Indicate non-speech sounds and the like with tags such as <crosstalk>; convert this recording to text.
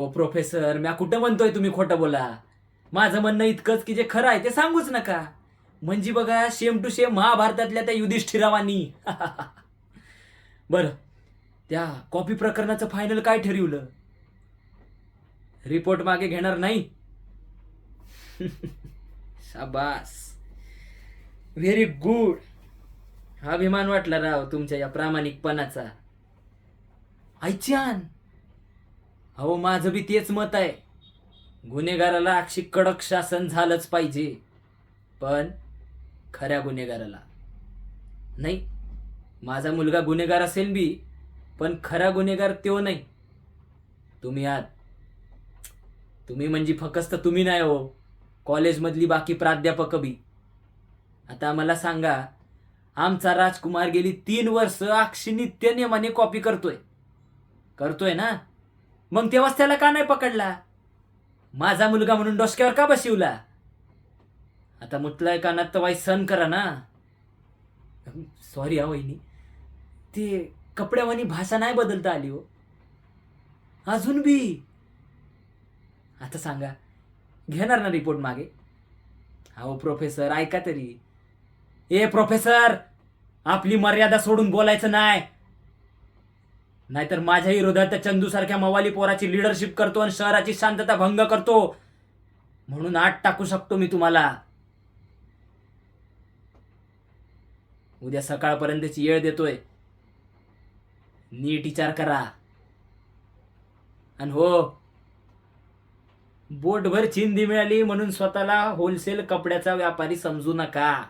ओ professor म्या कुठं म्हणतोय तुम्ही खोटं बोला? माझं म्हणणं इतकंच की जे खरं आहे ते सांगूच नका. म्हणजे बघा शेम टू शेम महाभारतातल्या त्या युधिष्ठिरावानी. <laughs> बरं त्या कॉपी प्रकरणाचं फायनल काय ठरवलं? रिपोर्ट मागे घेणार नाही? <laughs> शाबास. व्हेरी गुड अभिमान वाटला राव तुमच्या या प्रामाणिकपणाचा. आयच्यान अहो माझं बी तेच मत आहे. गुन्हेगाराला अक्षी कडक शासन झालंच पाहिजे. पण खऱ्या गुन्हेगाराला. नाही माझा मुलगा गुन्हेगार असेल बी पण खरा गुन्हेगार तो नाही. तुम्ही आहात तुम्ही म्हणजे फकस्त तुम्ही नाही हो. कॉलेजमधली बाकी प्राध्यापक बी. आता मला सांगा आमचा राजकुमार गेली तीन वर्ष अक्षी नित्य नियमाने कॉपी करतोय. करतोय ना? मग तेव्हाच त्याला का नाही पकडला? माझा मुलगा म्हणून डोसक्यावर का बसिवला? आता मुतलाय कानात तर वाई सण करा ना. सॉरी हा वहिनी. ते कपड्यावानी भाषा नाही बदलता आली हो. अजून बी. आता सांगा घेणार ना रिपोर्ट मागे? अहो प्रोफेसर ऐका तरी. ए प्रोफेसर आपली मर्यादा सोडून बोलायचं नाही. नाहीतर माझ्या विरोधात त्या चंदू सारख्या मवाली पोराची लिडरशिप करतो आणि शहराची शांतता भंग करतो. म्हणून आठ टाकू शकतो मी तुम्हाला. उद्या सकाळपर्यंतची येळ देतोय. नीट विचार करा. आणि हो बोटभर चिंदी मिळाली म्हणून स्वतःला होलसेल कपड्याचा व्यापारी समजू नका.